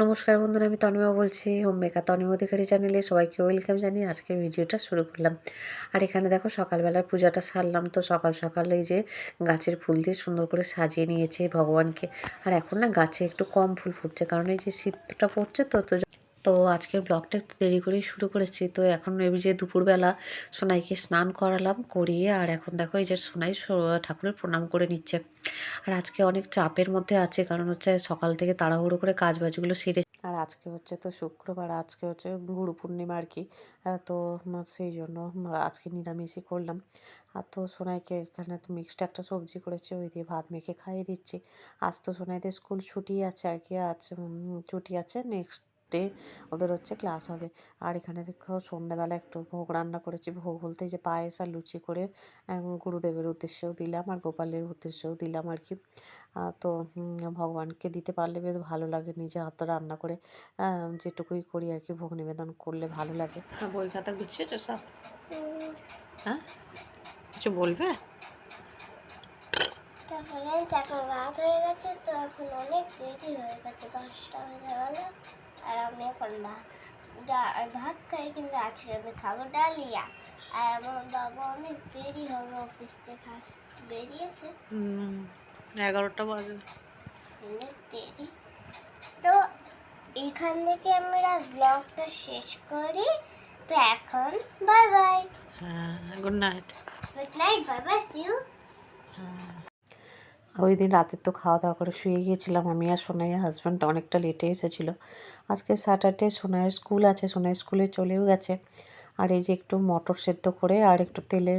নমস্কার বন্ধুরা, আমি তনিমা বলছি হোম মেকার তনিমা অধিকারী চ্যানেলে সবাইকে ওয়েলকাম জানিয়ে আজকে ভিডিওটা শুরু করলাম। আর এখানে দেখো সকালবেলার পূজাটা সারলাম, তো সকাল সকাল যে গাছের ফুল দিয়ে সুন্দর করে সাজিয়ে নিয়েছে ভগবানকে। আর এখন না গাছে একটু কম ফুল ফুটছে, কারণ এই যে শীতটা পড়ছে তো তো তো আজকের ব্লগটা একটু দেরি করেই শুরু করেছি। তো এখন এই যে দুপুরবেলা সোনাইকে স্নান করালাম, করিয়ে আর এখন দেখো এই যে সোনাই ঠাকুরের প্রণাম করে নিচ্ছে। আর আজকে অনেক চাপের মধ্যে আছে, কারণ হচ্ছে সকাল থেকে তাড়াহুড়ো করে কাজ বাজগুলো সেরে আর আজকে হচ্ছে তো শুক্রবার, আজকে হচ্ছে গুরু পূর্ণিমা আর কি। তো সেই জন্য আজকে নিরামিষই করলাম। আর তো সোনাইকে এখানে তো মিক্সড একটা সবজি করেছে, ওই দিয়ে ভাত মেখে খাইয়ে দিচ্ছি। আজ তো সোনাইদের স্কুল ছুটি আছে আর কি, আজ ছুটি আছে নেক্সট ডে ওদের হচ্ছে ক্লাস হবে। আর এখানে দেখো সন্ধ্যাবেলা একটু ভোগ রান্না করেছি। ভোগ বলতে যে পায়েস আর লুচি করে গুরুদেবের উদ্দেশ্যেও দিলাম আর গোপালের উদ্দেশ্যেও দিলাম আর কি। তো ভগবানকে দিতে পারলে বেশ ভালো লাগে নিজে হাতে রান্না করে। যেটুকুই করি আর কি ভোগ নিবেদন করলে ভালো লাগে। হ্যাঁ বই খাতা গুছিয়েছো সব? হ্যাঁ? কিছু বলবে? তারপরে এখন রাত হয়ে গেছে তো এখন অনেক দেরি হয়ে গেছে দশটা হয়ে গেল। আর আমি এখন ভাত খাই কিন্তু আজকে আমি খাব ডালিয়া। আর আমার বাবা অনেক দেরি হবে অফিস থেকে আস বেরিয়েছে। এগারোটা বাজে। অনেক দেরি। তো এখান থেকে আমরা ব্লগটা শেষ করি। তো এখন বাই বাই হ্যাঁ good night good night bye bye see you ওই দিন রাতের তো খাওয়া দাওয়া করে শুয়ে গিয়েছিলাম আমি আর সোনাইয়া হাজব্যান্ড অনেকটা লেটে এসেছিল। আজকে স্যাটারডে সোনাইয়ের স্কুল আছে সোনাই স্কুলে চলেও গেছে। আর এই যে একটু মটর সেদ্ধ করে আর একটু তেলে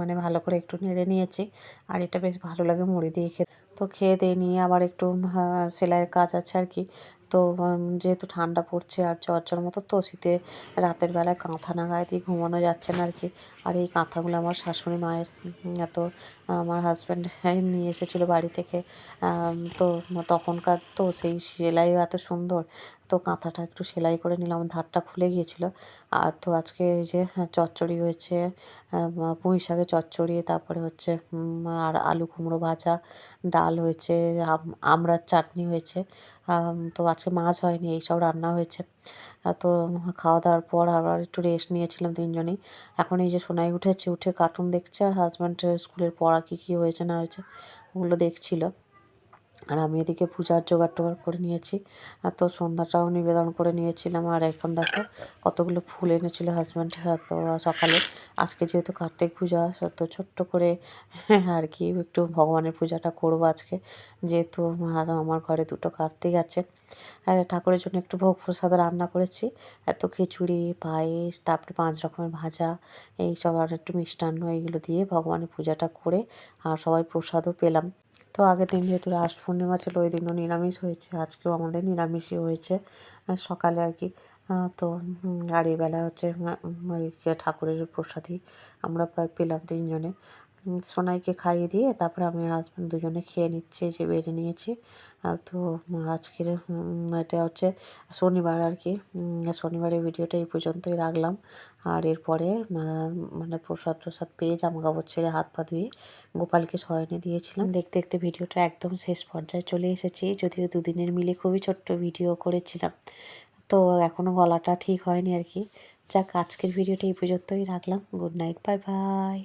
মানে ভালো করে একটু নেড়ে নিয়েছি। আর এটা বেশ ভালো লাগে মুড়ি দিয়ে খেতে। তো খেয়ে দিয়ে নিয়ে আবার একটু সেলাইয়ের কাজ আছে আর কি। তো যেহেতু ঠান্ডা পড়ছে আর জ্বর জ্বর মতো, তো শীতে রাতের বেলায় কাঁথা না গায়ে দিয়ে ঘুমানো যাচ্ছে না আর কি আর এই কাঁথাগুলো আমার শাশুড়ি মায়ের এত, আমার হাজব্যান্ড নিয়ে এসেছিল বাড়ি থেকে। তো তখনকার তো সেই সেলাইও এত সুন্দর। তো কাঁথাটা একটু সেলাই করে নিলাম, ধারটা খুলে গিয়েছিল। আর তো আজকে এই যে চচ্চড়ি হয়েছে পুঁই শাকের চচ্চড়ি, তারপরে হচ্ছে আর আলু কুমড়ো ভাজা, ডাল হয়েছে আমড়ার চাটনি হয়েছে। তো আজকে মাছ হয়নি, এইসব রান্না হয়েছে। তো খাওয়া দাওয়ার পর আবার একটু রেস্ট নিয়েছিলাম তিনজনেই। এখন এই যে সোনাই উঠেছে, উঠে কার্টুন দেখছে আর হাজব্যান্ড স্কুলের পড়া কী কী হয়েছে না হয়েছে ওগুলো দেখছিলো। আর আমি এদিকে পূজার জোগাড় টোগাড় করে নিয়েছি। আর তো সন্ধ্যাটাও নিবেদন করে নিয়েছিলাম। আর এখন দেখো কতগুলো ফুল এনেছিল হাজব্যান্ড তো সকালে। আজকে যেহেতু কার্তিক পূজা, তো ছোট্ট করে আর কি একটু ভগবানের পূজাটা করব আজকে। যেহেতু আমার ঘরে দুটো কার্তিক আছে আর ঠাকুরের জন্য একটু ভোগ প্রসাদ রান্না করেছি। এত খিচুড়ি, পায়েস, তারপরে পাঁচ রকমের ভাজা, এই সব আর একটু মিষ্টান্ন, এইগুলো দিয়ে ভগবানের পূজাটা করে আর সবাই প্রসাদও পেলাম। তো আগের দিন যেহেতু রাস পূর্ণিমা ছিল, ওই দিনও নিরামিষ হয়েছে, আজকেও আমাদের নিরামিষই হয়েছে। সকালে আর কি তো আর বেলা হচ্ছে ঠাকুরের প্রসাদই আমরা পেলাম তিনজনে। সোনাইকে খাইয়ে দিয়ে তারপরে আমি হাজব্যান্ড দুজনে খেয়ে নিচ্ছে যে বেড়ে নিয়েছি। তো আজকের এটা হচ্ছে শনিবার আর কি। শনিবারের ভিডিওটা এই পর্যন্তই রাখলাম। আর এরপরে মানে প্রসাদ প্রসাদ পেয়ে জামা কাপড় ছেড়ে হাত পা ধুয়ে গোপালকে শয়নে দিয়েছিলাম। দেখতে দেখতে ভিডিওটা একদম শেষ পর্যায়ে চলে এসেছি। যদিও দুদিনের মিলে খুবই ছোট্ট ভিডিও করেছিলাম। তো এখনও গলাটা ঠিক হয়নি আর কি। যাক, আজকের ভিডিওটা এই পর্যন্তই রাখলাম। Good night bye by